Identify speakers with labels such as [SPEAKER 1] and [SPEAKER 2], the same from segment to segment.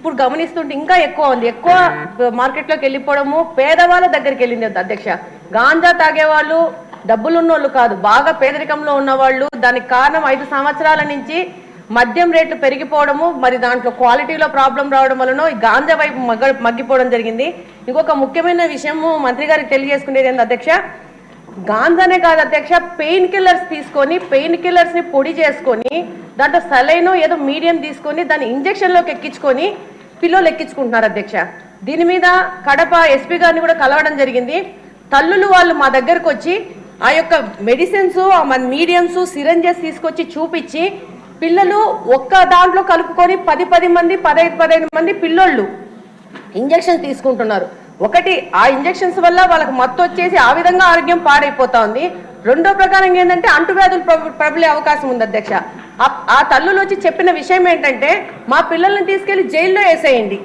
[SPEAKER 1] ఇప్పుడు గమనిస్తుంటే ఇంకా ఎక్కువ ఉంది. ఎక్కువ మార్కెట్లోకి వెళ్ళిపోవడము పేదవాళ్ళ దగ్గరికి వెళ్ళింది అధ్యక్ష. గాంజా తాగేవాళ్ళు డబ్బులున్నోళ్ళు కాదు బాగా పేదరికంలో ఉన్నవాళ్ళు. దానికి కారణం ఐదు సంవత్సరాల నుంచి మద్యం రేట్లు పెరిగిపోవడము మరి దాంట్లో క్వాలిటీలో ప్రాబ్లం రావడం వలన ఈ గాంజా వైపు మగ్గ మగ్గిపోవడం జరిగింది. ఇంకొక ముఖ్యమైన విషయము మంత్రి గారికి తెలియజేసుకునేది ఏంటి అధ్యక్ష? గాంజానే కాదు అధ్యక్ష పెయిన్ కిల్లర్స్ తీసుకొని పెయిన్ కిల్లర్స్ని పొడి చేసుకొని దాంట్లో సలైన ఏదో మీడియం తీసుకొని దాన్ని ఇంజక్షన్లోకి ఎక్కించుకొని పిల్లలు ఎక్కించుకుంటున్నారు అధ్యక్ష. దీని మీద కడప ఎస్పీ గారిని కూడా కలవడం జరిగింది. తల్లులు వాళ్ళు మా దగ్గరకు వచ్చి ఆ యొక్క మెడిసిన్స్ ఆ మన మీడియంస్ సిరంజెస్ తీసుకొచ్చి చూపించి పిల్లలు ఒక్క దాంట్లో కలుపుకొని పది పది మంది పదహైదు పదహైదు మంది పిల్లోళ్ళు ఇంజెక్షన్ తీసుకుంటున్నారు. ఒకటి ఆ ఇంజెక్షన్స్ వల్ల వాళ్ళకి మత్తు వచ్చేసి ఆ విధంగా ఆరోగ్యం పాడైపోతా ఉంది. రెండో ప్రకారం ఏంటంటే అంటువ్యాధులు ప్రబలే అవకాశం ఉంది అధ్యక్ష. ఆ- తల్లులు వచ్చి చెప్పిన విషయం ఏంటంటే మా పిల్లల్ని తీసుకెళ్ళి జైల్లో వేసేయండి.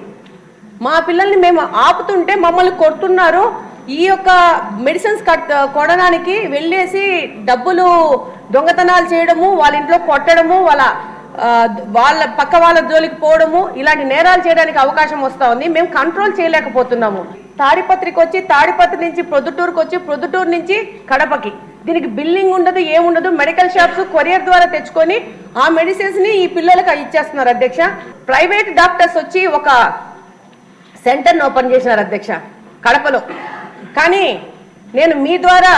[SPEAKER 1] మా పిల్లల్ని మేము ఆపుతుంటే మమ్మల్ని కొడుతున్నారు. ఈ యొక్క మెడిసిన్స్ కట్ కొనడానికి వెళ్ళేసి డబ్బులు దొంగతనాలు చేయడము వాళ్ళ ఇంట్లో కొట్టడము వాళ్ళ వాళ్ళ పక్క వాళ్ళ జోలికి పోవడము ఇలాంటి నేరాలు చేయడానికి అవకాశం వస్తా ఉంది. మేము కంట్రోల్ చేయలేకపోతున్నాము. తాడిపత్రికి వచ్చి తాడిపత్రి నుంచి ప్రొద్దుటూరుకు వచ్చి ప్రొద్దుటూరు నుంచి కడపకి. దీనికి బిల్లింగ్ ఉండదు ఏముండదు. మెడికల్ షాప్స్ కొరియర్ ద్వారా తెచ్చుకొని ఆ మెడిసిన్స్ని ఈ పిల్లలకు ఇచ్చేస్తున్నారు అధ్యక్ష. ప్రైవేట్ డాక్టర్స్ వచ్చి ఒక సెంటర్ను ఓపెన్ చేసినారు అధ్యక్ష కడపలో. కానీ నేను మీ ద్వారా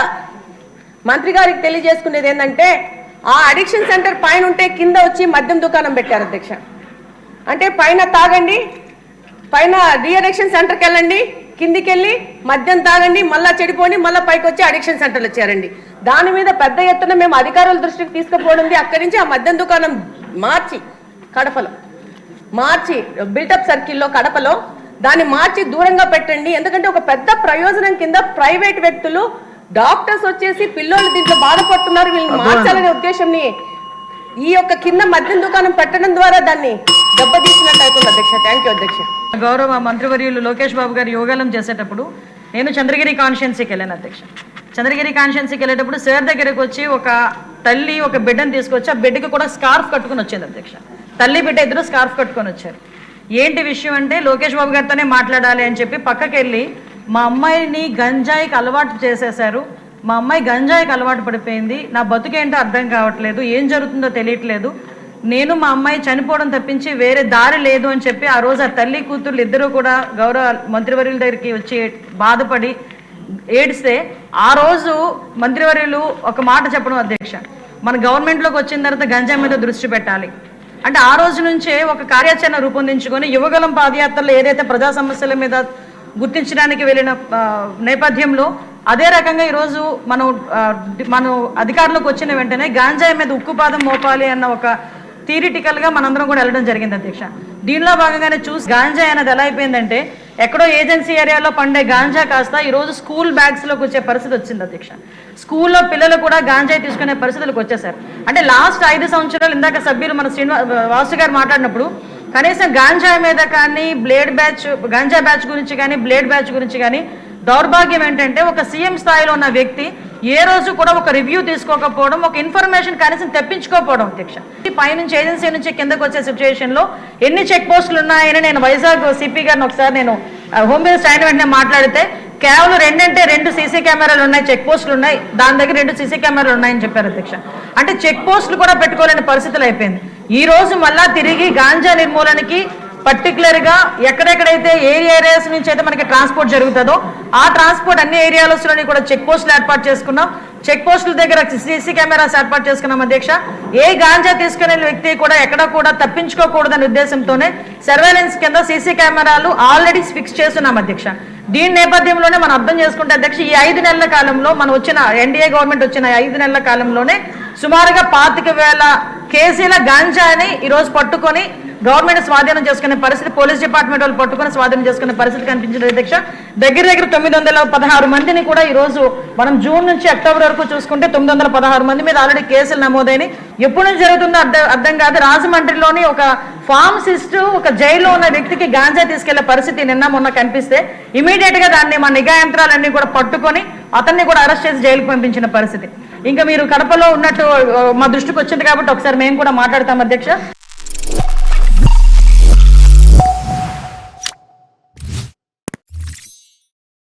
[SPEAKER 1] మంత్రి గారికి తెలియజేసుకునేది ఏంటంటే ఆ అడిక్షన్ సెంటర్ పైన ఉంటే కింద వచ్చి మద్యం దుకాణం పెట్టారు అధ్యక్ష. అంటే పైన తాగండి పైన డి అడిక్షన్ సెంటర్కి వెళ్ళండి కిందికి వెళ్ళి మద్యం తాగండి మళ్ళా చెడిపోని మళ్ళీ పైకి వచ్చి అడిక్షన్ సెంటర్లు వచ్చారండి దాని మీద పెద్ద ఎత్తున మేము అధికారుల దృష్టికి తీసుకుపోవడం అక్కడి నుంచి ఆ మద్యం దుకాణం మార్చి కడపలో మార్చి బిల్డప్ సర్కిల్లో కడపలో దాన్ని మార్చి దూరంగా పెట్టండి. ఎందుకంటే ఒక పెద్ద ప్రయోజనం కింద ప్రైవేట్ వ్యక్తులు డాక్టర్స్ వచ్చేసి పిల్లోళ్ళు దీంట్లో బాధపడుతున్నారు. వీళ్ళని మార్చాలనే ఉద్దేశంని ఈ యొక్క కింద మద్యం దుకాణం పెట్టడం ద్వారా దాన్ని దెబ్బతీసినట్టు అవుతుంది అధ్యక్ష. థ్యాంక్ యూ అధ్యక్ష.
[SPEAKER 2] గౌరవ మంత్రివర్యులు లోకేష్ బాబు గారు యోగాలం చేసేటప్పుడు నేను చంద్రగిరి కాన్షియన్సీకి వెళ్ళాను అధ్యక్ష. చంద్రగిరి కాన్షియన్సీకి వెళ్ళేటప్పుడు సార్ దగ్గరకు వచ్చి ఒక తల్లి ఒక బిడ్డను తీసుకొచ్చి ఆ బిడ్డకి కూడా స్కార్ఫ్ కట్టుకుని వచ్చింది అధ్యక్ష. తల్లి బిడ్డ ఇద్దరు స్కార్ఫ్ కట్టుకొని వచ్చారు. ఏంటి విషయం అంటే లోకేష్ బాబు గారితోనే మాట్లాడాలి అని చెప్పి పక్కకి వెళ్ళి మా అమ్మాయిని గంజాయికి అలవాటు చేసేశారు. మా అమ్మాయి గంజాయికి అలవాటు పడిపోయింది. నా బతుకేంటో అర్థం కావట్లేదు. ఏం జరుగుతుందో తెలియట్లేదు. నేను మా అమ్మాయి చనిపోవడం తప్పించి వేరే దారి లేదు అని చెప్పి ఆ రోజు ఆ తల్లి కూతుర్లు ఇద్దరూ కూడా గౌరవ మంత్రివర్యుల దగ్గరికి వచ్చి బాధపడి ఏడిస్తే ఆ రోజు మంత్రివర్యులు ఒక మాట చెప్పడం అధ్యక్ష. మన గవర్నమెంట్లోకి వచ్చిన తర్వాత గంజాయి మీద దృష్టి పెట్టాలి. అంటే ఆ రోజు నుంచే ఒక కార్యాచరణ రూపొందించుకొని యువగలం పాదయాత్రలో ఏదైతే ప్రజా సమస్యల మీద గుర్తించడానికి వెళ్ళిన నేపథ్యంలో అదే రకంగా ఈరోజు మనం మనం అధికారంలోకి వచ్చిన వెంటనే గాంజాయి మీద ఉక్కుపాదం మోపాలి అన్న ఒక థియరిటికల్గా మనందరం కూడా వెళ్ళడం జరిగింది అధ్యక్ష. దీనిలో భాగంగానే చూసి గాంజా అనేది ఎలా అయిపోయిందంటే ఎక్కడో ఏజెన్సీ ఏరియాలో పండే గాంజా కాస్త ఈరోజు స్కూల్ బ్యాగ్స్లోకి వచ్చే పరిస్థితి వచ్చింది అధ్యక్ష. స్కూల్లో పిల్లలు కూడా గాంజాయి తీసుకునే పరిస్థితులకు వచ్చేసారు. అంటే లాస్ట్ ఐదు సంవత్సరాలు ఇందాక సభ్యులు మన శ్రీనివా వాసు గారు మాట్లాడినప్పుడు కనీసం గాంజా మీద కానీ బ్లేడ్ బ్యాచ్ గాంజా బ్యాచ్ గురించి కానీ బ్లేడ్ బ్యాచ్ గురించి కానీ దౌర్భాగ్యం ఏంటంటే ఒక సీఎం స్థాయిలో ఉన్న వ్యక్తి ఏ రోజు కూడా ఒక రివ్యూ తీసుకోకపోవడం ఒక ఇన్ఫర్మేషన్ కనీసం తెప్పించుకోకపోవడం అధ్యక్ష. పైనుంచి ఏజెన్సీ నుంచి కిందకు వచ్చే సిచ్యువేషన్లో ఎన్ని చెక్ పోస్టులు ఉన్నాయని నేను వైజాగ్ సిపి గారిని ఒకసారి నేను హోమ్ మినిస్టర్ ఆయన వెంటనే మాట్లాడితే కేవలం రెండంటే రెండు సీసీ కెమెరాలు ఉన్నాయి చెక్ పోస్టులు ఉన్నాయి. దాని దగ్గర రెండు సీసీ కెమెరాలు ఉన్నాయని చెప్పారు అధ్యక్ష. అంటే చెక్ పోస్టులు కూడా పెట్టుకోలేని పరిస్థితులు అయిపోయింది. ఈ రోజు మళ్ళా తిరిగి గాంజా నిర్మూలనకి పర్టికులర్గా ఎక్కడెక్కడైతే ఏరియా ఏరియాస్ నుంచి అయితే మనకి ట్రాన్స్పోర్ట్ జరుగుతుందో ఆ ట్రాన్స్పోర్ట్ అన్ని ఏరియాలోని కూడా చెక్ పోస్టులు ఏర్పాటు చేసుకున్నాం. చెక్ పోస్టుల దగ్గర సీసీ కెమెరాస్ ఏర్పాటు చేసుకున్నాం అధ్యక్ష. ఏ గాంజా తీసుకునే వ్యక్తి కూడా ఎక్కడ కూడా తప్పించుకోకూడదనే ఉద్దేశంతోనే సర్వేలెన్స్ కింద సీసీ కెమెరాలు ఆల్రెడీ ఫిక్స్ చేస్తున్నాం అధ్యక్ష. దీని నేపథ్యంలోనే మనం అర్థం చేసుకుంటే అధ్యక్ష ఈ ఐదు నెలల కాలంలో మనం వచ్చిన ఎన్డీఏ గవర్నమెంట్ వచ్చిన ఐదు నెలల కాలంలోనే సుమారుగా పాతిక వేల కేసీల గాంజాని ఈరోజు పట్టుకొని గవర్నమెంట్ స్వాధీనం చేసుకునే పరిస్థితి పోలీస్ డిపార్ట్మెంట్ వాళ్ళు పట్టుకుని స్వాధీనం చేసుకునే పరిస్థితి కనిపించింది అధ్యక్ష. దగ్గర దగ్గర తొమ్మిది వందల పదహారు మందిని కూడా ఈ రోజు మనం జూన్ నుంచి అక్టోబర్ వరకు చూసుకుంటే తొమ్మిది వందల పదహారు మంది మీద ఆల్రెడీ కేసులు నమోదైనవి ఎప్పుడు నుంచి జరుగుతుందో అర్థం అర్థం కాదు. రాజమండ్రిలోని ఒక ఫార్మసిస్ట్ ఒక జైల్లో ఉన్న వ్యక్తికి గాంజా తీసుకెళ్ళే పరిస్థితి నిన్న మొన్న కనిపిస్తే ఇమీడియట్గా దాన్ని మా నిఘా యంత్రాలన్నీ కూడా పట్టుకొని అతన్ని కూడా అరెస్ట్ చేసి జైలుకు పంపించిన పరిస్థితి. ఇంకా మీరు కడపలో ఉన్నట్టు మా దృష్టికి వచ్చింది కాబట్టి ఒకసారి మేము కూడా మాట్లాడతాం అధ్యక్ష.